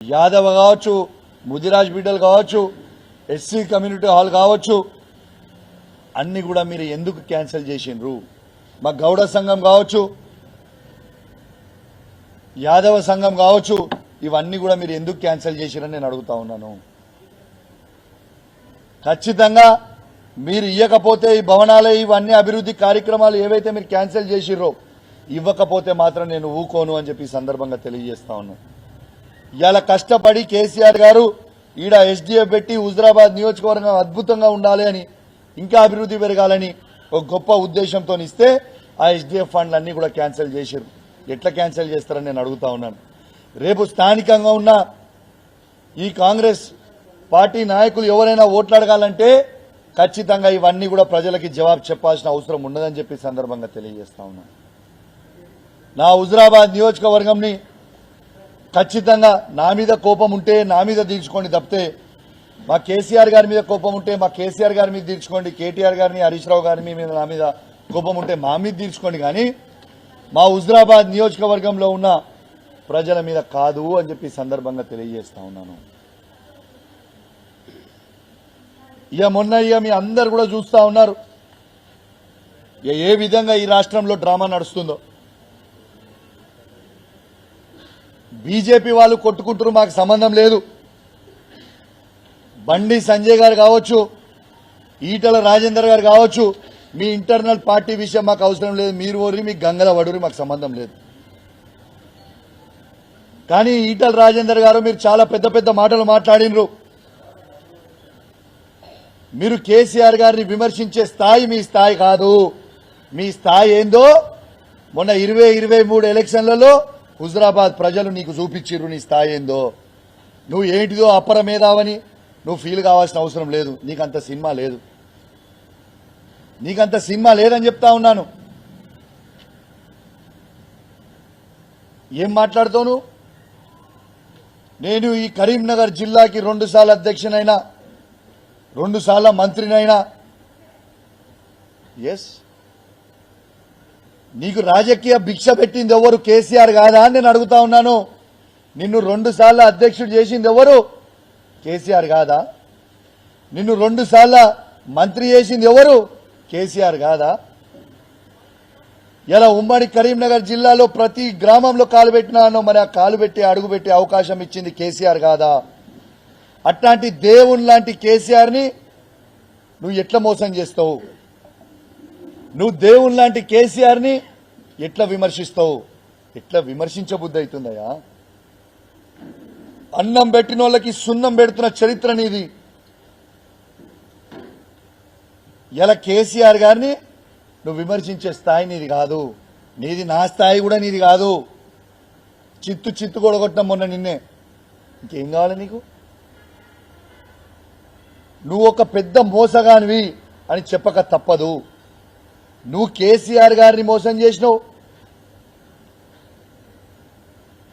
యాదవ్ కావచ్చు ముదిరాజ్ బిడ్డలు కావచ్చు ఎస్సీ కమ్యూనిటీ హాల్ కావచ్చు అన్ని కూడా మీరు ఎందుకు క్యాన్సిల్ చేసిండ్రు? మా గౌడ సంఘం కావచ్చు యాదవ సంఘం కావచ్చు ఇవన్నీ కూడా మీరు ఎందుకు క్యాన్సిల్ చేసిరని నేను అడుగుతా ఉన్నాను. ఖచ్చితంగా మీరు ఇవ్వకపోతే ఈ భవనాలు ఇవన్నీ అభివృద్ధి కార్యక్రమాలు ఏవైతే మీరు క్యాన్సిల్ చేసిర్రో ఇవ్వకపోతే మాత్రం నేను ఊకోను అని చెప్పి సందర్భంగా తెలియజేస్తా ఉన్నాను. ఇవాళ కష్టపడి కేసీఆర్ గారు ఈడ ఎస్డిఎఫ్ పెట్టి హుజరాబాద్ నియోజకవర్గం అద్భుతంగా ఉండాలి అని ఇంకా అభివృద్ధి పెరగాలని ఒక గొప్ప ఉద్దేశంతో ఇస్తే ఆ ఎస్డిఎఫ్ ఫండ్లు కూడా క్యాన్సిల్ చేశారు. ఎట్లా క్యాన్సిల్ చేస్తారని నేను అడుగుతా ఉన్నాను. రేపు స్థానికంగా ఉన్న ఈ కాంగ్రెస్ పార్టీ నాయకులు ఎవరైనా ఓట్లాడగాలంటే ఖచ్చితంగా ఇవన్నీ కూడా ప్రజలకి జవాబు చెప్పాల్సిన అవసరం ఉండదని చెప్పి సందర్భంగా తెలియజేస్తా ఉన్నాను. నా హుజరాబాద్ నియోజకవర్గంని ఖచ్చితంగా నా మీద కోపం ఉంటే నా మీద తీర్చుకోండి తప్పితే మా కేసీఆర్ గారి మీద కోపం ఉంటే మా కేసీఆర్ గారి మీద తీర్చుకోండి కేటీఆర్ గారిని హరీష్ రావు గారి మీద నా మీద కోపం ఉంటే మా మీద తీర్చుకోండి. కానీ మా హుజరాబాద్ నియోజకవర్గంలో ఉన్న ప్రజల మీద కాదు అని చెప్పి సందర్భంగా తెలియజేస్తా ఉన్నాను. ఇక మొన్న ఇక మీ అందరు కూడా చూస్తూ ఉన్నారు. ఇక ఏ విధంగా ఈ రాష్ట్రంలో డ్రామా నడుస్తుందో. బీజేపీ వాళ్ళు కొట్టుకుంటారు మాకు సంబంధం లేదు. బండి సంజయ్ గారు కావచ్చు ఈటల రాజేందర్ గారు కావచ్చు మీ ఇంటర్నల్ పార్టీ విషయం మాకు అవసరం లేదు. మీరు ఓరి మీ గంగల వడురి మాకు సంబంధం లేదు. కానీ ఈటల రాజేందర్ గారు మీరు చాలా పెద్ద పెద్ద మాటలు మాట్లాడినరు. మీరు కేసీఆర్ గారిని విమర్శించే స్థాయి మీ స్థాయి కాదు. మీ స్థాయి ఏందో మొన్న ఇరవై ఇరవై మూడు ఎలక్షన్లలో హుజరాబాద్ ప్రజలు నీకు చూపించిర్రు నీ స్థాయి ఏందో. నువ్వు ఏంటిదో అపర మేధావని నువ్వు ఫీల్ కావాల్సిన అవసరం లేదు. నీకంత సినిమా లేదు. నీకంత సినిమా లేదని చెప్తా ఉన్నాను. ఏం మాట్లాడుతావు నేను ఈ కరీంనగర్ జిల్లాకి రెండుసార్లు అధ్యక్షునైనా రెండుసార్ల మంత్రినైనా. ఎస్ నీకు రాజకీయ భిక్ష పెట్టింది ఎవరు? కేసీఆర్ కాదా అని నేను అడుగుతా ఉన్నాను. నిన్ను రెండు సార్లు అధ్యక్షుడు చేసింది ఎవరు? కేసీఆర్ కాదా? నిన్ను రెండు సార్లు మంత్రి చేసింది ఎవరు? కేసీఆర్ కాదా? ఇలా ఉమ్మడి కరీంనగర్ జిల్లాలో ప్రతి గ్రామంలో కాలు పెట్టినానో మరి ఆ కాలు పెట్టి అడుగు పెట్టే అవకాశం ఇచ్చింది కేసీఆర్ కాదా? అట్లాంటి దేవుని లాంటి కేసీఆర్ని నువ్వు ఎట్లా మోసం చేస్తావు? నువ్వు దేవుని లాంటి కేసీఆర్ని ఎట్లా విమర్శిస్తావు? ఎట్లా విమర్శించబుద్ధి అవుతుందయ్యా? అన్నం పెట్టిన వాళ్ళకి సున్నం పెడుతున్న చరిత్ర నీది. ఇలా కేసీఆర్ గారిని నువ్వు విమర్శించే స్థాయి నీది కాదు. నీది నా స్థాయి కూడా నీది కాదు. చిత్తు చిత్తు కొడగొట్టడం మొన్న నిన్నే. ఇంకేం కావాలి నీకు? నువ్వు ఒక పెద్ద మోసగానివి అని చెప్పక తప్పదు. నువ్వు కేసీఆర్ గారిని మోసం చేసినావు.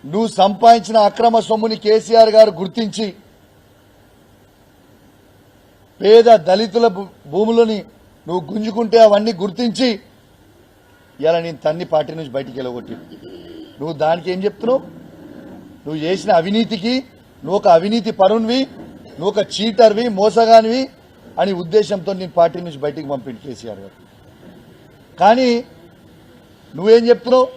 నువ్వు సంపాదించిన అక్రమ సొమ్ముని కేసీఆర్ గారు గుర్తించి పేద దళితుల భూ- భూములని నువ్వు గుంజుకుంటే అవన్నీ గుర్తించి ఇలా నేను తన్ని పార్టీ నుంచి బయటికి వెళ్ళగొట్టి నువ్వు దానికి ఏం చెప్తున్నావు? నువ్వు చేసిన అవినీతికి నువ్వు ఒక అవినీతి పరునివి నువ్వు ఒక చీటర్వి మోసగానివి అని ఉద్దేశంతో నేను పార్టీ నుంచి బయటికి పంపింది కేసీఆర్ గారు. కానీ నువ్వేం చెప్తున్నావు?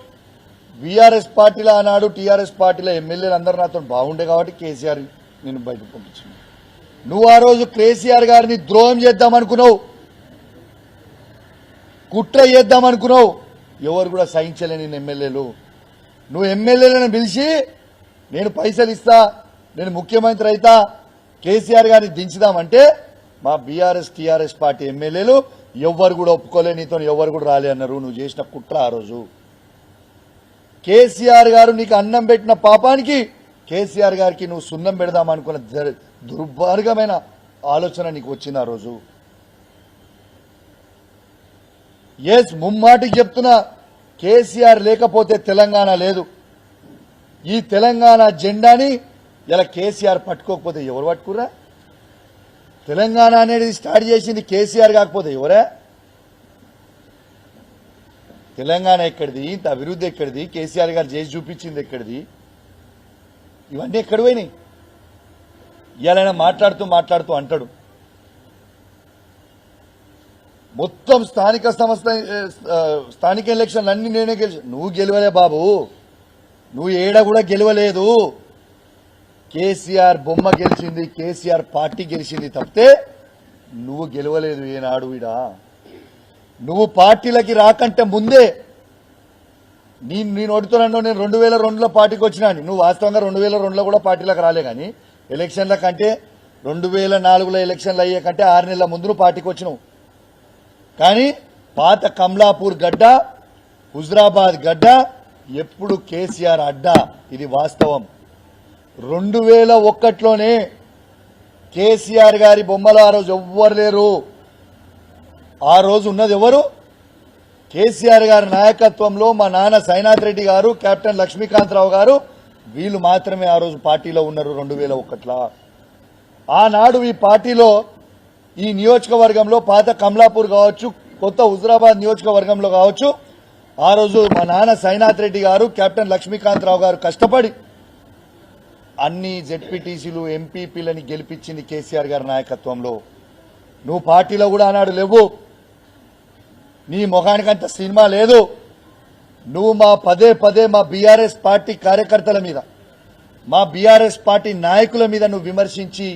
బీఆర్ఎస్ పార్టీలో ఆనాడు టీఆర్ఎస్ పార్టీలో ఎమ్మెల్యేలు అందరూ నాతో బాగుండే కాబట్టి కేసీఆర్ నేను బయటకు పంపించింది. నువ్వు ఆ రోజు కేసీఆర్ గారిని ద్రోహం చేద్దామనుకున్నావు. కుట్ర చేద్దామనుకున్నావు. ఎవరు కూడా సహించలేని ఎమ్మెల్యేలు. నువ్వు ఎమ్మెల్యేలను పిలిచి నేను పైసలు ఇస్తా నేను ముఖ్యమంత్రి అయితా కేసీఆర్ గారిని దించుదామంటే మా బీఆర్ఎస్ టీఆర్ఎస్ పార్టీ ఎమ్మెల్యేలు ఎవ్వరు కూడా ఒప్పుకోలే నీతో ఎవరు కూడా రాలే అన్నారు. నువ్వు చేసిన కుట్ర ఆ రోజు. కేసీఆర్ గారు నీకు అన్నం పెట్టిన పాపానికి కేసీఆర్ గారికి నువ్వు సున్నం పెడదాం అనుకున్న జర- ఆలోచన నీకు వచ్చింది ఆ రోజు. ఎస్ ముమ్మాటికి చెప్తున్నా కేసీఆర్ లేకపోతే తెలంగాణ లేదు. ఈ తెలంగాణ జెండాని ఇలా కేసీఆర్ పట్టుకోకపోతే ఎవరు పట్టుకురా తెలంగాణ అనేది స్టార్ట్ చేసింది కేసీఆర్ కాకపోతే ఎవరే? తెలంగాణ ఎక్కడిది? ఇంత అభివృద్ధి ఎక్కడిది? కేసీఆర్ గారు చేసి చూపించింది ఎక్కడిది? ఇవన్నీ ఎక్కడ పోయినాయి? ఇవాళ మాట్లాడుతూ మాట్లాడుతూ అంటాడు. మొత్తం స్థానిక సంస్థ స్థానిక ఎలక్షన్లు అన్ని నేనే గెలిచి నువ్వు గెలవలే బాబు. నువ్వు ఏడా కూడా గెలవలేదు. కేసీఆర్ బొమ్మ గెలిచింది కేసీఆర్ పార్టీ గెలిచింది తప్పితే నువ్వు గెలవలేదు ఏనాడు ఈడ. నువ్వు పార్టీలకి రాకంటే ముందే నీ నీ నోటితోనన్నా నేను రెండు వేల రెండులో పార్టీకి వచ్చినాను. నువ్వు వాస్తవంగా రెండు వేల రెండులో కూడా పార్టీలకు రాలే కానీ ఎలక్షన్ల కంటే రెండు వేల నాలుగులో ఎలక్షన్లు అయ్యే కంటే ఆరు నెలల ముందు నువ్వు పార్టీకి వచ్చినావు. కానీ పాత కమలాపూర్ గడ్డ హుజరాబాద్ గడ్డ ఎప్పుడు కేసీఆర్ అడ్డా. ఇది వాస్తవం. రెండు వేల ఒక్కట్లోనే కేసీఆర్ గారి బొమ్మలు ఆ రోజు ఎవ్వరు లేరు. ఆ రోజు ఉన్నది ఎవరు? కేసీఆర్ గారి నాయకత్వంలో మా నాన్న సైనాథ్ రెడ్డి గారు కెప్టెన్ లక్ష్మీకాంతరావు గారు వీళ్ళు మాత్రమే ఆ రోజు పార్టీలో ఉన్నారు రెండు వేల ఒకట్లా. ఆనాడు ఈ పార్టీలో ఈ నియోజకవర్గంలో పాత కమలాపూర్ కావచ్చు కొత్త హుజరాబాద్ నియోజకవర్గంలో కావచ్చు ఆ రోజు మా నాన్న సైనాథ్ రెడ్డి గారు కెప్టెన్ లక్ష్మీకాంతరావు గారు కష్టపడి అన్ని జెడ్పీటీసీలు ఎంపీపీలని గెలిపించింది కేసీఆర్ గారి నాయకత్వంలో. నువ్వు పార్టీలో కూడా అన్నాడు లేవు. నీ ముఖానికంత సినిమా లేదు. నువ్వు మా పదే పదే మా బీఆర్ఎస్ పార్టీ కార్యకర్తల మీద మా బీఆర్ఎస్ పార్టీ నాయకుల మీద నువ్వు విమర్శించి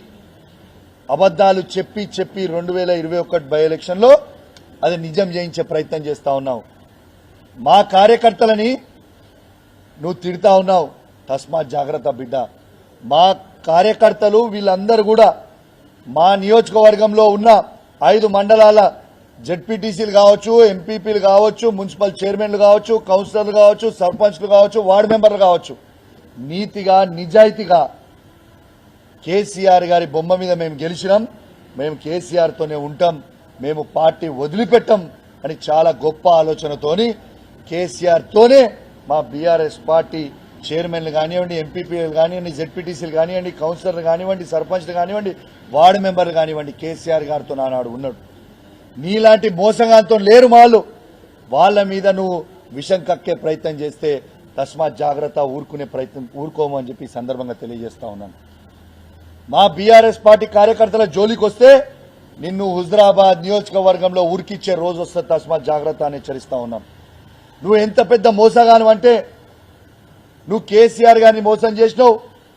అబద్ధాలు చెప్పి చెప్పి రెండు వేల ఇరవై ఒకటి బై ఎలక్షన్లో అది నిజం చేయించే ప్రయత్నం చేస్తా ఉన్నావు. మా కార్యకర్తలని నువ్వు తిడతా ఉన్నావు. తస్మాత్ జాగ్రత్త బిడ్డ. మా కార్యకర్తలు వీళ్ళందరూ కూడా మా నియోజకవర్గంలో ఉన్న ఐదు మండలాల జెడ్పీటీసీలు కావచ్చు ఎంపీపీలు కావచ్చు మున్సిపల్ చైర్మన్లు కావచ్చు కౌన్సిలర్లు కావచ్చు సర్పంచ్లు కావచ్చు వార్డు మెంబర్లు కావచ్చు. నీతిగా నిజాయితీగా కేసీఆర్ గారి బొమ్మ మీద మేము గెలిచినాం. మేము కేసీఆర్తోనే ఉంటాం. మేము పార్టీ వదిలిపెట్టం అని చాలా గొప్ప ఆలోచనతోని కేసీఆర్తోనే మా బీఆర్ఎస్ పార్టీ చైర్మన్లు కానివ్వండి ఎంపీపీలు కానివ్వండి జెడ్పీటీసీలు కానివ్వండి కౌన్సిలర్లు కానివ్వండి సర్పంచ్లు కానివ్వండి వార్డు మెంబర్లు కానివ్వండి కేసీఆర్ గారితో నానాడు ఉన్నాడు. నీలాంటి మోసగాంతో లేరు వాళ్ళు వాళ్ళ మీద నువ్వు విషం కక్కే ప్రయత్నం చేస్తే తస్మాత్ జాగ్రత్త ఊరుకునే ప్రయత్నం ఊరుకోము అని చెప్పి సందర్భంగా తెలియజేస్తా ఉన్నాను. మా బీఆర్ఎస్ పార్టీ కార్యకర్తల జోలికి వస్తే నిన్ను హుజరాబాద్ నియోజకవర్గంలో ఉరికిచ్చే రోజు వస్తే తస్మాత్ జాగ్రత్త అని హెచ్చరిస్తా ఉన్నాం నువ్వు ఎంత పెద్ద మోసగాను అంటే నువ్వు కేసీఆర్ గారిని మోసం చేసినావు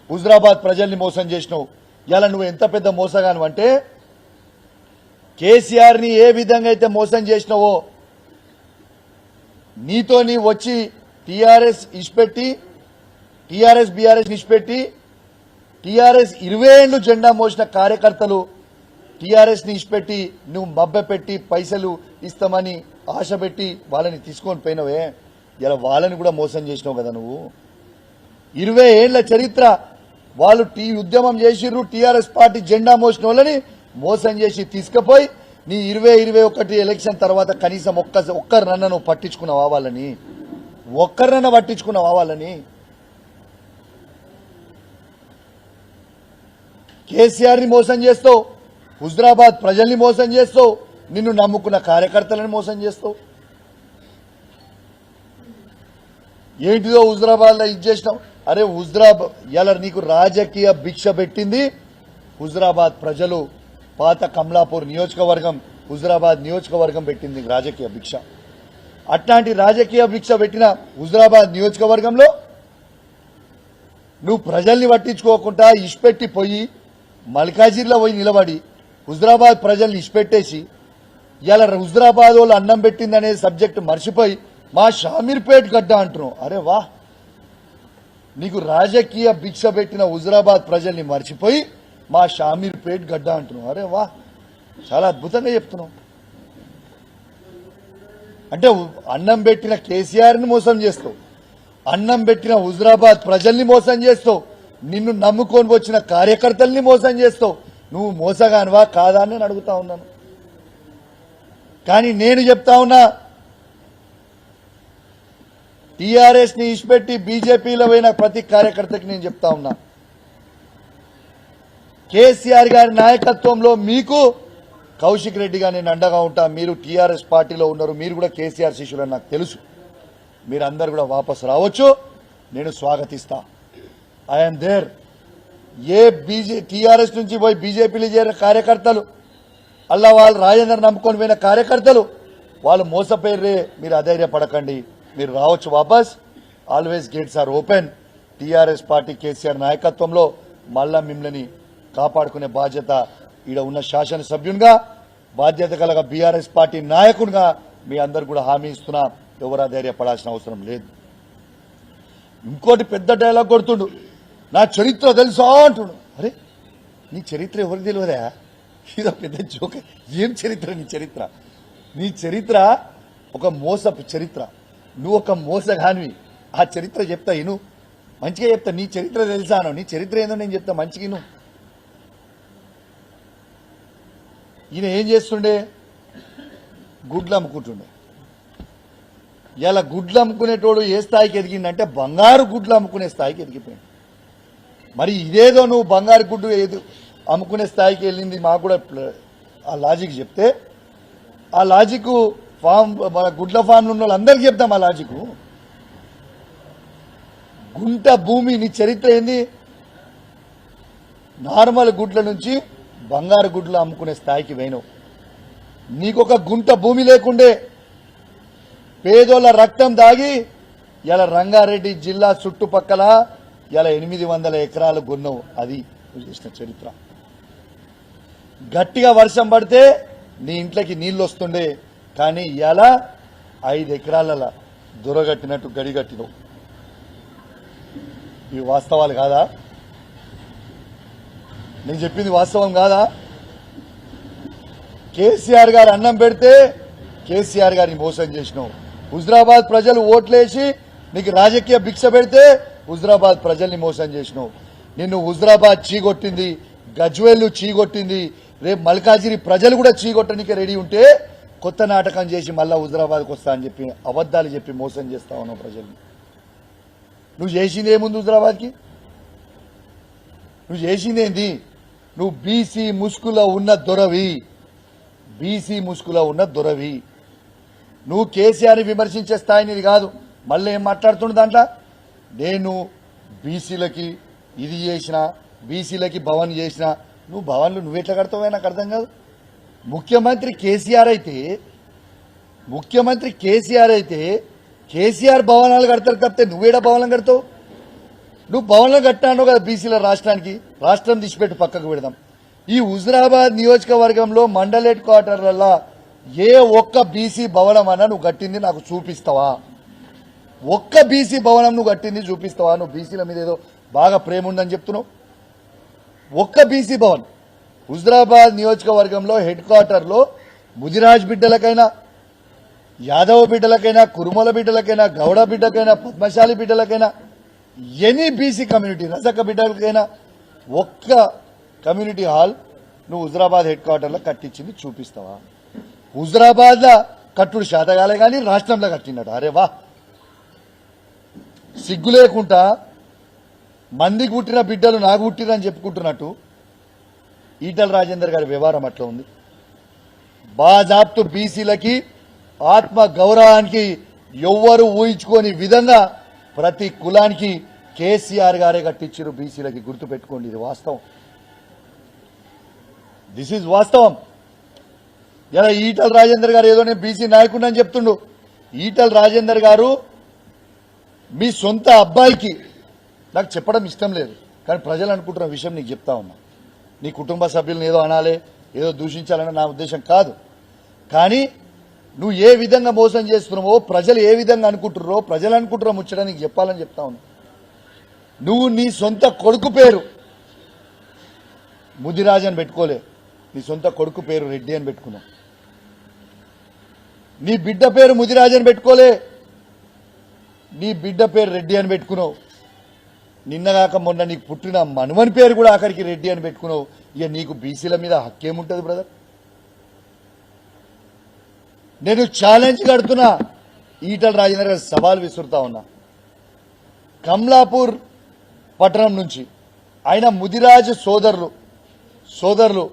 హుజరాబాద్ ప్రజల్ని మోసం చేసినావు. ఇలా నువ్వు ఎంత పెద్ద మోసగాను అంటే కేసీఆర్ని ఏ విధంగా అయితే మోసం చేసినావో నీతో నీ వచ్చి టీఆర్ఎస్ ఇచ్చిపెట్టి టీఆర్ఎస్ బీఆర్ఎస్ ఇచ్చిపెట్టి టీఆర్ఎస్ ఇరవై ఏళ్ళు జెండా మోసిన కార్యకర్తలు టీఆర్ఎస్ని ఇష్పెట్టి ఇచ్చిపెట్టి నువ్వు మబ్బె పెట్టి పైసలు ఇస్తామని ఆశ పెట్టి వాళ్ళని తీసుకొని పోయినవే. ఇలా వాళ్ళని కూడా మోసం చేసినావు కదా నువ్వు. ఇరవై ఏళ్ళ చరిత్ర. వాళ్ళు టీ ఉద్యమం చేసిర్రు టీఆర్ఎస్ పార్టీ జెండా మోసిన వాళ్ళని మోసం చేసి తీసుకుపోయి నీ ఇరవై ఇరవై ఒకటి ఎలక్షన్ తర్వాత కనీసం ఒక్క ఒక్కరినన్న నువ్వు పట్టించుకున్నావా వాళ్ళని? ఒక్కరినన్న పట్టించుకున్నావా వాళ్ళని? కేసీఆర్ని మోసం చేస్తావు హుజరాబాద్ ప్రజల్ని మోసం చేస్తావు నిన్ను నమ్ముకున్న కార్యకర్తలను మోసం చేస్తావు. ఏంటిదో హుజరాబాద్లో ఇది చేసినావు? అరే హుజ్రాబాద్ ఇలా నీకు రాజకీయ భిక్ష పెట్టింది. హుజరాబాద్ ప్రజలు పాత కమలాపూర్ నియోజకవర్గం హుజరాబాద్ నియోజకవర్గం పెట్టింది రాజకీయ భిక్ష. అట్లాంటి రాజకీయ భిక్ష పెట్టిన హుజరాబాద్ నియోజకవర్గంలో నువ్వు ప్రజల్ని పట్టించుకోకుండా ఇష్పెట్టి పోయి మల్కాజిర్లో పోయి నిలబడి హుజరాబాద్ ప్రజల్ని ఇష్పెట్టేసి ఇలా హుజరాబాద్ వాళ్ళు అన్నం పెట్టిందనే సబ్జెక్ట్ మర్చిపోయి మా షామీర్పేట్ గడ్డ అంటున్నావు. అరే వాహ్! నీకు రాజకీయ భిక్ష పెట్టిన హుజరాబాద్ ప్రజల్ని మర్చిపోయి మా షామీర్పేట్ గడ్డ అంటున్నావు. అరే వా చాలా అద్భుతంగా చెప్తున్నావు. అంటే అన్నం పెట్టిన కేసీఆర్ని మోసం చేస్తావు. అన్నం పెట్టిన హుజరాబాద్ ప్రజల్ని మోసం చేస్తావు. నిన్ను నమ్ముకొని వచ్చిన కార్యకర్తల్ని మోసం చేస్తావు. నువ్వు మోసగానివా కాదా అని నేను అడుగుతా ఉన్నాను. కానీ నేను చెప్తా ఉన్నా టీఆర్ఎస్ని ఇచ్చిపెట్టి బీజేపీలో పోయిన ప్రతి కార్యకర్తకి నేను చెప్తా ఉన్నా. కేసీఆర్ గారి నాయకత్వంలో మీకు కౌశిక్ రెడ్డిగా నేను అండగా ఉంటా. మీరు టీఆర్ఎస్ పార్టీలో ఉన్నారు. మీరు కూడా కేసీఆర్ శిష్యులని నాకు తెలుసు. మీరందరూ కూడా వాపసు రావచ్చు. నేను స్వాగతిస్తా. ఐఎమ్ దేర్ ఏ బీజే టీఆర్ఎస్ నుంచి పోయి బీజేపీలో చేరిన కార్యకర్తలు అలా వాళ్ళు రాజేందర్ నమ్ముకొని పోయిన కార్యకర్తలు వాళ్ళు మోసపోయిర్రే మీరు అధైర్యపడకండి. మీరు రావచ్చు వాపస్. Always gates are open TRS party KCR నాయకత్వంలో మళ్ళా మిమ్మల్ని కాపాడుకునే బాధ్యత ఈడ ఉన్న శాసనసభ్యునిగా బాధ్యత కలగ బీఆర్ఎస్ పార్టీ నాయకునిగా మీ అందరు కూడా హామీ ఇస్తున్నా. ఎవరా ధైర్యపడాల్సిన అవసరం లేదు. ఇంకోటి పెద్ద డైలాగ్ కొడుతుండు. నా చరిత్ర తెలుసా అంటుడు. అరే నీ చరిత్ర ఎవరికి తెలియదా? ఇదో పెద్ద జోక ఏం చరిత్ర నీ చరిత్ర? నీ చరిత్ర ఒక మోసపు చరిత్ర. నువ్వు ఒక మోసగానివి. ఆ చరిత్ర చెప్తా ఇను. మంచిగా చెప్తా నీ చరిత్ర తెలుసాను నీ చరిత్ర ఏందో నేను చెప్తా మంచిగా ఇను. ఈయన ఏం చేస్తుండే? గుడ్లు అమ్ముకుంటుండే ఇలా గుడ్లు అమ్ముకునేటోడు ఏ స్థాయికి ఎదిగిందంటే బంగారు గుడ్లు అమ్ముకునే స్థాయికి ఎదిగిపోయింది మరి ఇదేదో నువ్వు బంగారు గుడ్డు ఏది అమ్ముకునే స్థాయికి వెళ్ళింది మాకు కూడా ఆ లాజిక్ చెప్తే ఆ లాజిక్ ఫామ్ మన గుడ్ల ఫామ్లు ఉన్న వాళ్ళందరికీ చెప్తాం ఆ లాజిక్ గుంట భూమి నీ చరిత్ర ఏంది? నార్మల్ గుడ్ల నుంచి బంగారు గుడ్లు అమ్ముకునే స్థాయికి పోయినావు. నీకొక గుంట భూమి లేకుండే పేదోళ్ళ రక్తం దాగి ఇలా రంగారెడ్డి జిల్లా చుట్టుపక్కల ఇలా ఎనిమిది వందల ఎకరాలు గున్నవు అది నువ్వు చేసిన చరిత్ర. గట్టిగా వర్షం పడితే నీ ఇంట్లోకి నీళ్ళు వస్తుండే. కానీ ఇవాళ ఐదు ఎకరాల దొరగట్టినట్టు గడిగట్టినవు ఇవి వాస్తవాలు కాదా? నేను చెప్పింది వాస్తవం కాదా? కేసీఆర్ గారు అన్నం పెడితే కేసీఆర్ గారిని మోసం చేసినావు. హుజరాబాద్ ప్రజలు ఓట్లేసి నీకు రాజకీయ భిక్ష పెడితే హుజరాబాద్ ప్రజల్ని మోసం చేసినావు. నిన్ను హుజరాబాద్ చీగొట్టింది గజ్వేల్ చీగొట్టింది రేపు మల్కాజిరి ప్రజలు కూడా చీగొట్టడానికి రెడీ ఉంటే కొత్త నాటకం చేసి మళ్ళా హుజరాబాద్కి వస్తా అని చెప్పి అబద్ధాలు చెప్పి మోసం చేస్తా ఉన్నావు ప్రజల్ని. నువ్వు చేసింది ఏముంది హుజరాబాద్కి? నువ్వు చేసింది ఏంది? నువ్వు బీసీ ముసుగులో ఉన్న దొరవి. బీసీ ముసుగులో ఉన్న దొరవి. నువ్వు కేసీఆర్ని విమర్శించే స్థాయి ఇది కాదు. మళ్ళీ ఏం మాట్లాడుతుండదంట దాంట్లో? నేను బీసీలకి ఇది చేసిన బీసీలకి భవన్ చేసిన నువ్వు భవన్లు నువ్వెట్లా కడతావే నాకు అర్థం కాదు. ముఖ్యమంత్రి కేసీఆర్ అయితే ముఖ్యమంత్రి కేసీఆర్ అయితే కేసీఆర్ భవనాలు కడతారు తప్పితే నువ్వేడా భవనం కడతావు? నువ్వు భవనం కట్టాను కదా బీసీల రాష్ట్రానికి రాష్ట్రం తీసిపెట్టి పక్కకు పెడదాం. ఈ హుజరాబాద్ నియోజకవర్గంలో మండల్ హెడ్ క్వార్టర్లలో ఏ ఒక్క బీసీ భవనం అన్నా నువ్వు కట్టింది నాకు చూపిస్తావా? ఒక్క బీసీ భవనం నువ్వు కట్టింది చూపిస్తావా? నువ్వు బీసీల మీద ఏదో బాగా ప్రేమ ఉందని చెప్తున్నావు? ఒక్క బీసీ భవన్. హుజరాబాద్ నియోజకవర్గంలో హెడ్ క్వార్టర్లో ముదిరాజ్ బిడ్డలకైనా యాదవ బిడ్డలకైనా కురుమల బిడ్డలకైనా గౌడ బిడ్డకైనా పద్మశాలి బిడ్డలకైనా ఎనీ బీసీ కమ్యూనిటీ రజక బిడ్డలకైనా ఒక్క కమ్యూనిటీ హాల్ నువ్వు హుజరాబాద్ హెడ్ క్వార్టర్లో కట్టించింది చూపిస్తావా? హుజరాబాద్లో కట్టుడు శాతగాలే కానీ రాష్ట్రంలో కట్టినట్టు అరే వా! సిగ్గు లేకుండా మంది పుట్టిన బిడ్డలు నాకు పుట్టిరని చెప్పుకుంటున్నట్టు ఈటల రాజేందర్ గారి వ్యవహారం అట్లా ఉంది. బాజాప్తు బీసీలకి ఆత్మ గౌరవానికి ఎవ్వరు ఊహించుకోని విధంగా ప్రతి కులానికి కేసీఆర్ గారే కట్టించారు బీసీలకి గుర్తుపెట్టుకోండి ఇది వాస్తవం. దిస్ ఈజ్ వాస్తవం. ఇలా ఈటల రాజేందర్ గారు ఏదో నేను బీసీ నాయకుడిని అని చెప్తుండు. ఈటల రాజేందర్ గారు మీ సొంత అబ్బాయికి నాకు చెప్పడం ఇష్టం లేదు కానీ ప్రజలు అనుకుంటున్న విషయం నీకు చెప్తా ఉన్నా. నీ కుటుంబ సభ్యులను ఏదో అనాలి ఏదో దూషించాలని నా ఉద్దేశం కాదు. కానీ నువ్వు ఏ విధంగా మోసం చేస్తున్నావో ప్రజలు ఏ విధంగా అనుకుంటున్నారో ప్రజలు అనుకుంటున్నా ముచ్చట నీకు చెప్పాలని చెప్తా ఉన్నా. నువ్వు నీ సొంత కొడుకు పేరు ముదిరాజ్ అని పెట్టుకోలే. నీ సొంత కొడుకు పేరు రెడ్డి అని పెట్టుకున్నావు నీ బిడ్డ పేరు ముదిరాజ్ అని పెట్టుకోలే. నీ బిడ్డ పేరు రెడ్డి అని పెట్టుకున్నావు. నిన్నగాక మొన్న నీకు పుట్టిన మనుమని పేరు కూడా ఆఖరికి రెడ్డి అని పెట్టుకున్నావు. ఇక నీకు బీసీల మీద హక్కేముంటుంది బ్రదర్ నేను ఛాలెంజ్ కడుతున్నా. ఈటల రాజేంద్ర గారు సవాల్ విసురుతా ఉన్నా. కమలాపూర్ పట్టణం నుంచి ఆయన ముదిరాజు సోదరులు సోదరులు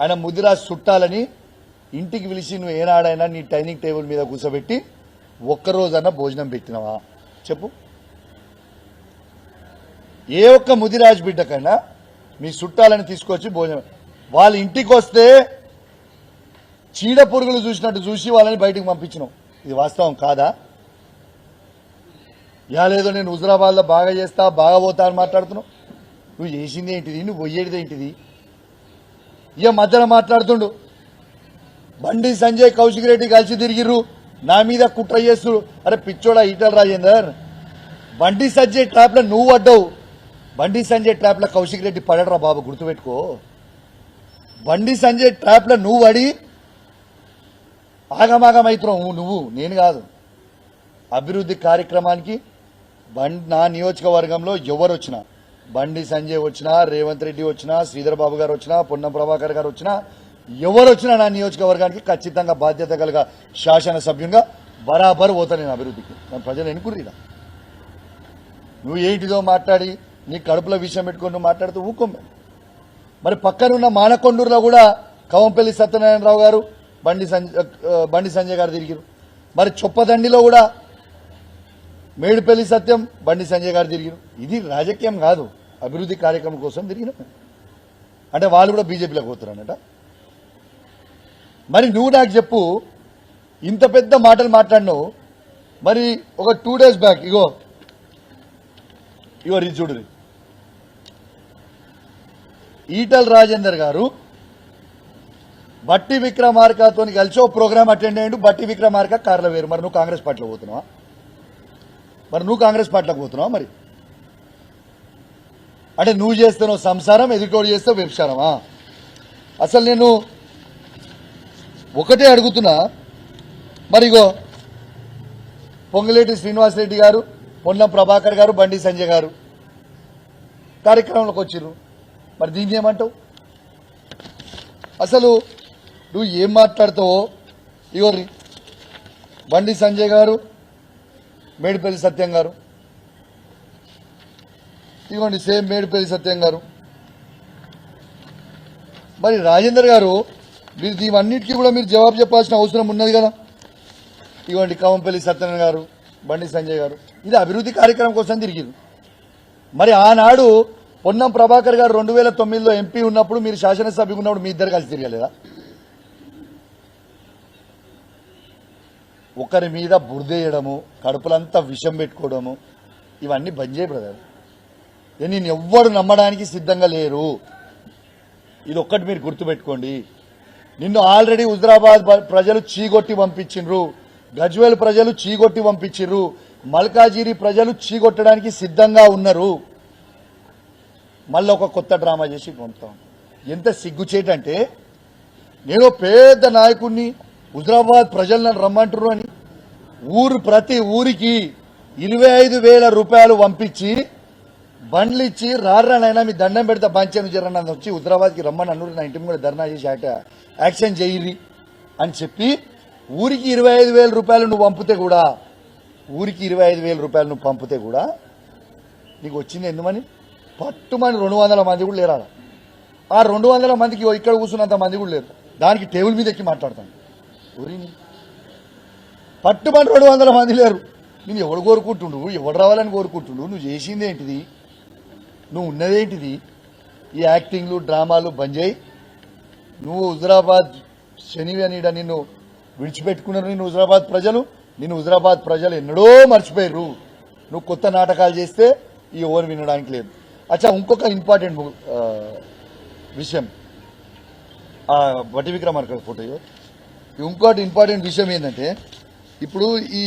ఆయన ముదిరాజు చుట్టాలని ఇంటికి పిలిచి నువ్వు ఏనాడైనా నీ డైనింగ్ టేబుల్ మీద కూర్చోబెట్టి ఒక్కరోజన్నా భోజనం పెట్టినవా? చెప్పు. ఏ ఒక్క ముదిరాజ్ బిడ్డకైనా మీ చుట్టాలని తీసుకొచ్చి భోజనం. వాళ్ళ ఇంటికి వస్తే చీడ పురుగులు చూసినట్టు చూసి వాళ్ళని బయటకు పంపించినాం. ఇది వాస్తవం కాదా? యా లేదో నేను హుజరాబాద్లో బాగా చేస్తా బాగా పోతా అని మాట్లాడుతున్నావు. నువ్వు చేసింది ఏంటిది? నువ్వు పోయేది ఏంటిది? ఇక మధ్యన మాట్లాడుతుండు. బండి సంజయ్ కౌశిక్ రెడ్డి కలిసి తిరిగిర్రు. నా మీద కుట్ర చేస్తుడు అరే పిచ్చోడా ఈటల రాజేందర్. బండి సంజయ్ ట్రాప్లో నువ్వు అడ్డవు బండి సంజయ్ ట్రాప్లో కౌశిక్ రెడ్డి పడడరా బాబు గుర్తుపెట్టుకో. బండి సంజయ్ ట్రాప్లో నువ్వు అడి ఆగమాగమైత్రం నువ్వు నేను కాదు. అభివృద్ధి కార్యక్రమానికి బండి నా నియోజకవర్గంలో ఎవరు వచ్చినా బండి సంజయ్ వచ్చినా రేవంత్ రెడ్డి వచ్చినా శ్రీధర్ బాబు గారు వచ్చినా పొన్నం ప్రభాకర్ గారు వచ్చినా ఎవరు వచ్చినా నా నియోజకవర్గానికి ఖచ్చితంగా బాధ్యత కలిగ శాసనసభ్యునిగా బరాబర్ పోతా నేను అభివృద్ధికి. నా ప్రజలు ఎన్నుకుర్రీరా? నువ్వు ఏంటిదో మాట్లాడి నీ కడుపులో విషయం పెట్టుకొని నువ్వు మాట్లాడుతూ ఊకొమ్మే మరి పక్కనున్న మానకొండూరులో కూడా కవంపల్లి సత్యనారాయణరావు గారు బండి సంజయ్ బండి సంజయ్ గారు తిరిగిరు. మరి చొప్పదండిలో కూడా మేడిపల్లి సత్యం బండి సంజయ్ గారు తిరిగిరు. ఇది రాజకీయం కాదు అభివృద్ధి కార్యక్రమం కోసం తిరిగిన అంటే వాళ్ళు కూడా బీజేపీలోకి పోతున్నారన్నట మరి నువ్వు నాకు చెప్పు ఇంత పెద్ద మాటలు మాట్లాడినావు మరి ఒక టూ డేస్ బ్యాక్ ఇగో ఇగో ఇది చూడు ఈటల్ రాజేందర్ గారు బట్టి విక్రమార్కతో కలిసి ఓ ప్రోగ్రామ్ అటెండ్ అయ్యిండు. బట్టి విక్రమార్క కార్ల వేరు. మరి నువ్వు కాంగ్రెస్ పార్టీలో పోతున్నావా? మరి నువ్వు కాంగ్రెస్ పార్టీలోకి పోతున్నావా మరి? అంటే నువ్వు చేస్తున్నావు సంసారం ఎదుటోడు చేస్తే వ్యభిచారమా? అసలు నేను ఒకటే అడుగుతున్నా. మరిగో పొంగులేటి శ్రీనివాసరెడ్డి గారు పొన్నం ప్రభాకర్ గారు బండి సంజయ్ గారు కార్యక్రమంలోకి వచ్చిర్రు. మరి దీన్ని ఏమంటావు? అసలు నువ్వు ఏం మాట్లాడతావో? ఇవర్రి బండి సంజయ్ గారు మేడిపల్లి సత్యం గారు. ఇదిగోండి సేమ్ మేడిపల్లి సత్యం గారు. మరి రాజేందర్ గారు మీరు ఇవన్నిటికీ కూడా మీరు జవాబు చెప్పాల్సిన అవసరం ఉన్నది కదా? ఇవ్వండి కవంపల్లి సత్యనారాయణ గారు బండి సంజయ్ గారు. ఇది అభివృద్ధి కార్యక్రమం కోసం తిరిగింది మరి ఆనాడు పొన్నం ప్రభాకర్ గారు రెండు వేల తొమ్మిదిలో ఎంపీ ఉన్నప్పుడు మీరు శాసనసభ్యులు ఉన్నప్పుడు మీ ఇద్దరు కలిసి తిరగలేదా? ఒకరి మీద బురదేయడము కడుపులంతా విషం పెట్టుకోవడము ఇవన్నీ బంద్ చేయ బ్రదర్. నేను ఎవ్వరు నమ్మడానికి సిద్ధంగా లేరు. ఇది ఒక్కటి మీరు గుర్తుపెట్టుకోండి. నిన్ను ఆల్రెడీ హుజరాబాద్ బ- ప్రజలు చీగొట్టి పంపించిండ్రు. గజ్వేల్ ప్రజలు చీగొట్టి పంపించిండ్రు. మల్కాజిరి ప్రజలు చీగొట్టడానికి సిద్ధంగా ఉన్నారు. మళ్ళీ ఒక కొత్త డ్రామా చేసి పంపుతాం ఎంత సిగ్గుచేటంటే నేను పెద్ద నాయకుడిని హుజరాబాద్ ప్రజలు నన్ను రమ్మంటారు అని ఊరు ప్రతి ఊరికి ఇరవై ఐదు వేల రూపాయలు పంపించి బండ్లు ఇచ్చి రారానైనా మీ దండం పెడతా పంచాను జరన్న వచ్చి హుజరాబాద్కి రమ్మని అన్నారు. నా ఇంటి కూడా ధర్నా చేసి ఆట యాక్షన్ చేయిరి అని చెప్పి ఊరికి ఇరవై ఐదు వేల రూపాయలు నువ్వు పంపితే కూడా ఊరికి ఇరవై ఐదు వేల రూపాయలు నువ్వు పంపితే కూడా నీకు వచ్చింది ఎందుమని? పట్టుమని రెండు వందల మంది కూడా లేరు ఆ రెండు వందల మందికి ఇక్కడ కూర్చున్నంత మంది కూడా లేరు. దానికి టేబుల్ మీద ఎక్కి మాట్లాడతాను. ఊరిని పట్టుమని రెండు వందల మంది లేరు. నేను ఎవడు కోరుకుంటుండు? ఎవడు రావాలని కోరుకుంటుండు? నువ్వు చేసింది ఏంటిది? నువ్వు ఉన్నదేంటిది ఈ యాక్టింగ్లు డ్రామాలు బంద్ చేయి. నువ్వు హుజరాబాద్ శనివి అనీడ నిన్ను విడిచిపెట్టుకున్నారు నిన్ను హుజరాబాద్ ప్రజలు. నిన్ను హుజరాబాద్ ప్రజలు ఎన్నడో మర్చిపోయారు నువ్వు కొత్త నాటకాలు చేస్తే ఈ ఓవర్ వినడానికి లేదు. అచ్చా ఇంకొక ఇంపార్టెంట్ విషయం. ఆ బట్టి విక్రమార్క ఫోటో ఇంకోటి ఇంపార్టెంట్ విషయం ఏంటంటే ఇప్పుడు ఈ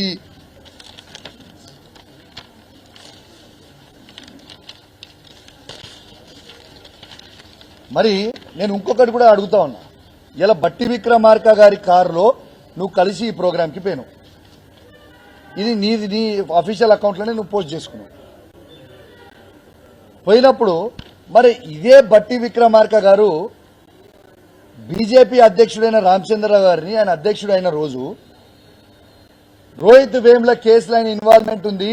మరి నేను ఇంకొకటి కూడా అడుగుతా ఉన్నా. ఇలా బట్టి విక్రమార్క గారి కారులో నువ్వు కలిసి ఈ ప్రోగ్రామ్కి పోయినావు. ఇది నీది నీ అఫీషియల్ అకౌంట్లోనే నువ్వు పోస్ట్ చేసుకున్నావు. పోయినప్పుడు మరి ఇదే బట్టి విక్రమార్క గారు బీజేపీ అధ్యక్షుడైన రామచంద్రరావు గారిని ఆయన అధ్యక్షుడు అయిన రోజు రోహిత్ వేమ్ల కేసులో ఆయన ఇన్వాల్వ్మెంట్ ఉంది.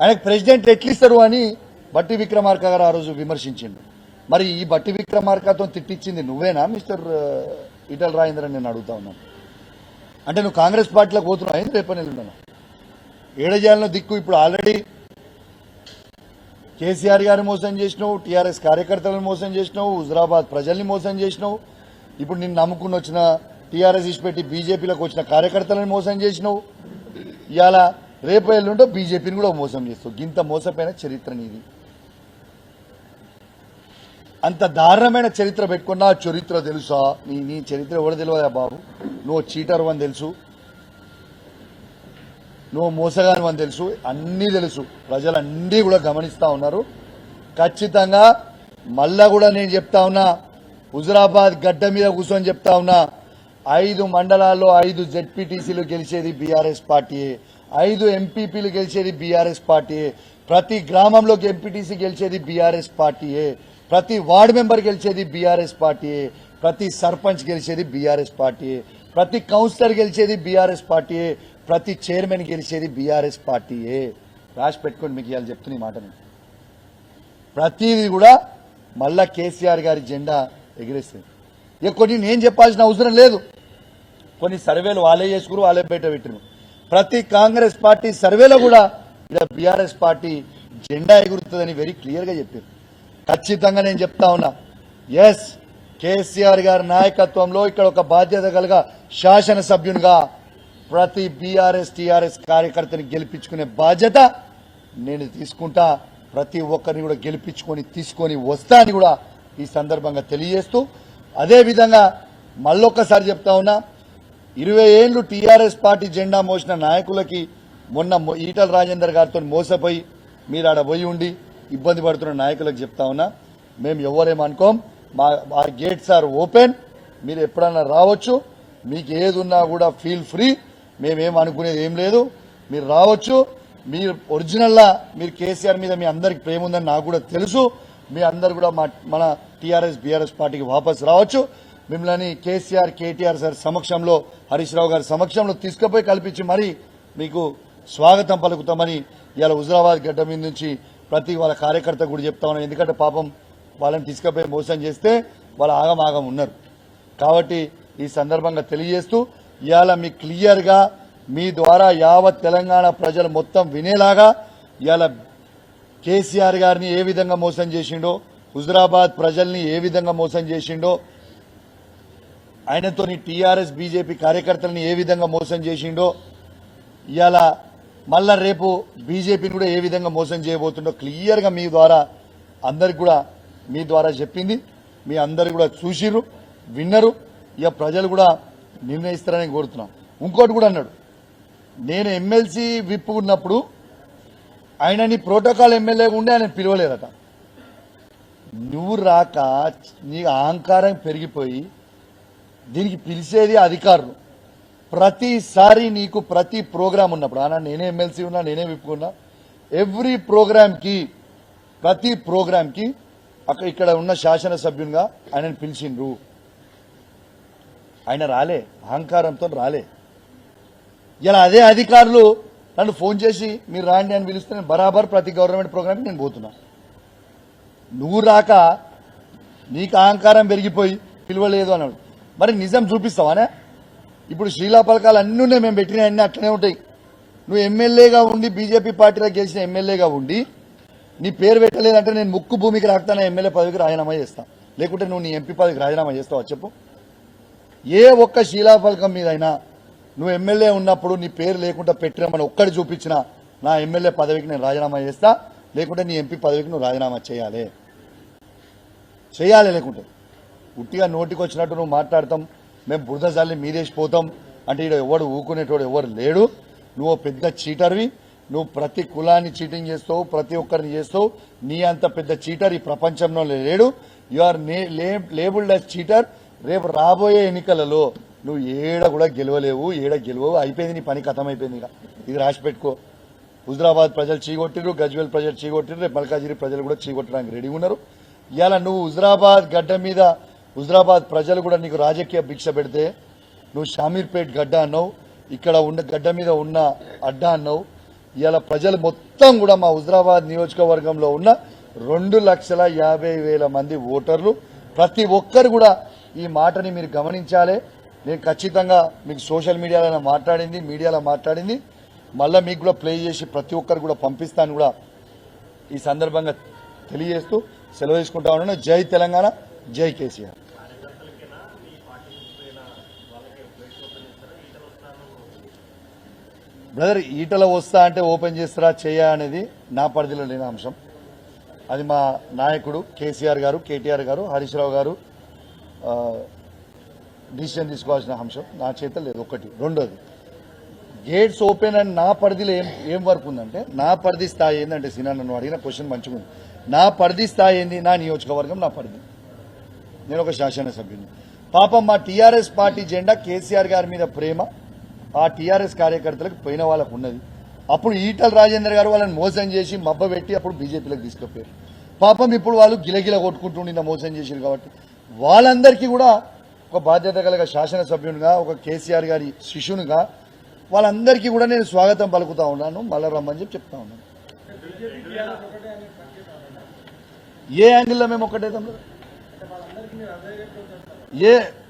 ఆయనకు ప్రెసిడెంట్ ఎట్లిస్తారు అని బట్టి విక్రమార్క గారు ఆ రోజు విమర్శించిండు. మరి ఈ బట్టి విక్రమార్కతో తిట్టించింది నువ్వేనా మిస్టర్ ఈటల రాజేంద్ర అని నేను అడుగుతా ఉన్నాను. అంటే నువ్వు కాంగ్రెస్ పార్టీలోకి పోతున్నావు? ఏంటి రేపని వెళ్తున్నాను ఏడ చేయాలనో దిక్కు ఇప్పుడు ఆల్రెడీ కేసీఆర్ గారిని మోసం చేసినావు టీఆర్ఎస్ కార్యకర్తలను మోసం చేసినావు హుజరాబాద్ ప్రజల్ని మోసం చేసినావు. ఇప్పుడు నిన్ను నమ్ముకుని వచ్చిన టీఆర్ఎస్ ఇచ్చిపెట్టి బీజేపీలోకి వచ్చిన కార్యకర్తలను మోసం చేసినావు. ఇవాళ రేపు ఎల్లుంటో బీజేపీని కూడా మోసం చేస్తావు. గింత మోసపోయిన చరిత్ర నీది. అంత దారుణమైన చరిత్ర పెట్టుకున్నా చరిత్ర తెలుసా? నీ నీ చరిత్ర ఎవరు తెలియదా బాబు? నువ్వు చీటర్ అని తెలుసు. నువ్వు మోసగాని అని తెలుసు అన్నీ తెలుసు. ప్రజలన్నీ కూడా గమనిస్తూ ఉన్నారు. ఖచ్చితంగా మళ్ళా కూడా నేను చెప్తా ఉన్నా హుజరాబాద్ గడ్డ మీద కూర్చొని చెప్తా ఉన్నా ఐదు మండలాల్లో ఐదు జెడ్పీటీసీలు గెలిచేది బీఆర్ఎస్ పార్టీయే ఐదు ఎంపీపీలు గెలిచేది బీఆర్ఎస్ పార్టీయే ప్రతి గ్రామంలో ఎంపీటీసీ గెలిచేది బీఆర్ఎస్ పార్టీయే ప్రతి వార్డు మెంబర్ గెలిచేది బీఆర్ఎస్ పార్టీయే ప్రతి సర్పంచ్ గెలిచేది బీఆర్ఎస్ పార్టీయే ప్రతి కౌన్సిలర్ గెలిచేది బీఆర్ఎస్ పార్టీయే ప్రతి చైర్మన్ గెలిచేది బీఆర్ఎస్ పార్టీయే. రాసి పెట్టుకోండి మీకు ఇవాళ చెప్తున్న ఈ మాటని ప్రతిదీ కూడా మళ్ళా కేసీఆర్ గారి జెండా ఎగిరేస్తుంది ఇక కొన్ని నేను చెప్పాల్సిన అవసరం లేదు. కొన్ని సర్వేలు వాళ్ళే చేసుకురు వాళ్ళే బయట పెట్టిరు. ప్రతి కాంగ్రెస్ పార్టీ సర్వేలో కూడా ఇలా బీఆర్ఎస్ పార్టీ జెండా ఎగురుతుందని వెరీ క్లియర్గా చెప్పారు. ఖచ్చితంగా నేను చెప్తా ఉన్నా. ఎస్ కేసీఆర్ గారి నాయకత్వంలో ఇక్కడ ఒక బాధ్యత కలగా శాసనసభ్యునిగా ప్రతి బీఆర్ఎస్ టీఆర్ఎస్ కార్యకర్తని గెలిపించుకునే బాధ్యత నేను తీసుకుంటా. ప్రతి ఒక్కరిని కూడా గెలిపించుకొని తీసుకొని వస్తా అని కూడా ఈ సందర్భంగా తెలియజేస్తూ అదేవిధంగా మళ్ళొక్కసారి చెప్తా ఉన్నా ఇరవై ఏళ్ళు టీఆర్ఎస్ పార్టీ జెండా మోసిన నాయకులకి మొన్న ఈటల రాజేందర్ గారితో మోసపోయి మీరు ఆడ పోయి ఉండి ఇబ్బంది పడుతున్న నాయకులకు చెప్తా ఉన్నా మేము ఎవరేమనుకోం మా మా గేట్స్ ఆర్ ఓపెన్. మీరు ఎప్పుడన్నా రావచ్చు. మీకు ఏది ఉన్నా కూడా ఫీల్ ఫ్రీ. మేమేం అనుకునేది ఏం లేదు. మీరు రావచ్చు. మీరు ఒరిజినల్లా మీరు కేసీఆర్ మీద మీ అందరికి ప్రేమ ఉందని నాకు కూడా తెలుసు. మీ అందరు కూడా మా మన టీఆర్ఎస్ బీఆర్ఎస్ పార్టీకి వాపస్ రావచ్చు. మిమ్మల్ని కేసీఆర్ కేటీఆర్ సార్ సమక్షంలో హరీష్ రావు గారి సమక్షంలో తీసుకుపోయి కల్పించి మరీ మీకు స్వాగతం పలుకుతామని ఇవాళ హుజరాబాద్ గడ్డ మీద నుంచి ప్రతి వాళ్ళ కార్యకర్త కూడా చెప్తా ఎందుకంటే పాపం వాళ్ళని తీసుకుపోయి మోసం చేస్తే వాళ్ళు ఆగం ఆగం ఉన్నారు. కాబట్టి ఈ సందర్భంగా తెలియజేస్తూ ఇవాళ మీ క్లియర్గా మీ ద్వారా యావత్ తెలంగాణ ప్రజలు మొత్తం వినేలాగా ఇవాళ కేసీఆర్ గారిని ఏ విధంగా మోసం చేసిండో హుజరాబాద్ ప్రజల్ని ఏ విధంగా మోసం చేసిండో ఆయనతోని టీఆర్ఎస్ బీజేపీ కార్యకర్తల్ని ఏ విధంగా మోసం చేసిండో ఇవాళ మళ్ళా రేపు బీజేపీని కూడా ఏ విధంగా మోసం చేయబోతుండో క్లియర్గా మీ ద్వారా అందరికి కూడా మీ ద్వారా చెప్పింది. మీ అందరు కూడా చూసిర్రు విన్నరు. ఇక ప్రజలు కూడా నిర్ణయిస్తారని కోరుతున్నాం. ఇంకోటి కూడా అన్నాడు. నేను ఎమ్మెల్సీ విప్ ఉన్నప్పుడు ఆయనని ప్రోటోకాల్ ఎమ్మెల్యేగా ఉండి ఆయన పిలవలేదట. నువ్వు రాక నీ అహంకారం పెరిగిపోయి దీనికి పిలిచేది అధికారులు. ప్రతిసారి నీకు ప్రతి ప్రోగ్రాం ఉన్నప్పుడు అన్న నేనే ఎమ్మెల్సీ ఉన్నా నేనే విప్పుకున్నా ఎవ్రీ ప్రోగ్రామ్కి ప్రతి ప్రోగ్రామ్కి అక్కడ ఇక్కడ ఉన్న శాసనసభ్యునిగా ఆయనను పిలిచిండ్రు. ఆయన రాలే అహంకారంతో రాలే. ఇలా అదే అధికారులు నన్ను ఫోన్ చేసి మీరు రాండి అని పిలిస్తే నేను బరాబర్ ప్రతి గవర్నమెంట్ ప్రోగ్రామ్కి నేను పోతున్నా. నువ్వు రాక నీకు అహంకారం పెరిగిపోయి పిలవలేదు అన్నాడు. మరి నిజం చూపిస్తావానే? ఇప్పుడు శ్రీలా పథకాలు అన్నీ ఉన్నాయి మేము పెట్టిన అన్నీ అట్లనే ఉంటాయి. నువ్వు ఎమ్మెల్యేగా ఉండి బీజేపీ పార్టీలో గెలిచిన ఎమ్మెల్యేగా ఉండి నీ పేరు పెట్టలేదంటే నేను ముక్కు భూమికి రాకుతాను? ఎమ్మెల్యే పదవికి రాజీనామా చేస్తాను లేకుంటే నువ్వు నీ ఎంపీ పదవికి రాజీనామా చేస్తావా? చెప్పు. ఏ ఒక్క శిలాఫలకం మీదైనా నువ్వు ఎమ్మెల్యే ఉన్నప్పుడు నీ పేరు లేకుండా పెట్టినామని ఒక్కడి చూపించినా నా ఎమ్మెల్యే పదవికి నేను రాజీనామా చేస్తా లేకుంటే నీ ఎంపీ పదవికి నువ్వు రాజీనామా చేయాలి. చేయాలి లేకుంటే. ఉట్టిగా నోటికి వచ్చినట్టు నువ్వు మాట్లాడతాం మేము బురద జల్లి మీరేసిపోతాం అంటే ఇక్కడ ఎవడు ఊకునేటోడు ఎవరు లేడు. నువ్వు పెద్ద చీటర్వి నువ్వు ప్రతి కులాన్ని చీటింగ్ చేస్తావు ప్రతి ఒక్కరిని చేస్తావు నీ అంత పెద్ద చీటర్ ఈ ప్రపంచంలో లేడు. You are labelled as cheater రేపు రాబోయే ఎన్నికలలో నువ్వు ఏడ కూడా గెలవలేవు ఏడ గెలవవు. అయిపోయింది నీ పని కథం అయిపోయింది ఇక. ఇది రాసి పెట్టుకో. హుజరాబాద్ ప్రజలు చీగొట్టిరు గజ్వేల్ ప్రజలు చీగొట్టిరు రేపు మల్కాజిరి ప్రజలు కూడా చీగొట్టడానికి రెడీ ఉన్నారు. ఇవాళ నువ్వు హుజరాబాద్ గడ్డ మీద హుజరాబాద్ ప్రజలు కూడా నీకు రాజకీయ భిక్ష పెడితే నువ్వు షామీర్పేట్ గడ్డ అన్నావు ఇక్కడ ఉన్న గడ్డ మీద ఉన్న అడ్డా అన్నావు. ఇవాళ ప్రజలు మొత్తం కూడా మా హుజరాబాద్ నియోజకవర్గంలో ఉన్న రెండు లక్షల యాభై వేల మంది ఓటర్లు ప్రతి ఒక్కరు కూడా ఈ మాటని మీరు గమనించాలి. నేను ఖచ్చితంగా మీకు సోషల్ మీడియాలో మాట్లాడింది మీడియాలో మాట్లాడింది. మళ్ళీ మీకు కూడా ప్లే చేసి ప్రతి ఒక్కరు కూడా పంపిస్తాను కూడా ఈ సందర్భంగా తెలియజేస్తూ సెలవు తీసుకుంటా ఉన్నాను. జై తెలంగాణ జై కేసీఆర్. బ్రదర్ ఈటల వస్తా అంటే ఓపెన్ చేస్తారా చేయా అనేది నా పరిధిలో లేని అంశం. అది మా నాయకుడు కేసీఆర్ గారు కేటీఆర్ గారు హరీష్ రావు గారు డిసిషన్ తీసుకోవాల్సిన అంశం నా చేత లేదు ఒకటి. రెండోది గేట్స్ ఓపెన్ అని నా పరిధిలో ఏం ఏం వర్క్ ఉందంటే నా పరిధి స్థాయి ఏంటంటే సినా నన్ను అడిగిన క్వశ్చన్ మంచిగా ఉంది. నా పరిధి స్థాయి ఏంది? నా నియోజకవర్గం నా పరిధి. నేను ఒక శాసనసభ్యుని పాపం మా టీఆర్ఎస్ పార్టీ జెండా కేసీఆర్ గారి మీద ప్రేమ. ఆ టీఆర్ఎస్ కార్యకర్తలకు పోయిన వాళ్ళకు ఉన్నది. అప్పుడు ఈటల రాజేందర్ గారు వాళ్ళని మోసం చేసి మబ్బ పెట్టి అప్పుడు బీజేపీలకు తీసుకుపోయారు. పాపం ఇప్పుడు వాళ్ళు గిలగిల కొట్టుకుంటుండి మోసం చేసారు కాబట్టి. వాళ్ళందరికీ కూడా ఒక బాధ్యత కలిగ శాసనసభ్యునిగా ఒక కేసీఆర్ గారి శిష్యునిగా వాళ్ళందరికీ కూడా నేను స్వాగతం పలుకుతా ఉన్నాను మళ్ళీ రమ్మని చెప్పి చెప్తా ఉన్నాను ఏ యాంగిల్లో మేము ఒక్కటే తమ్ముడు? ఏ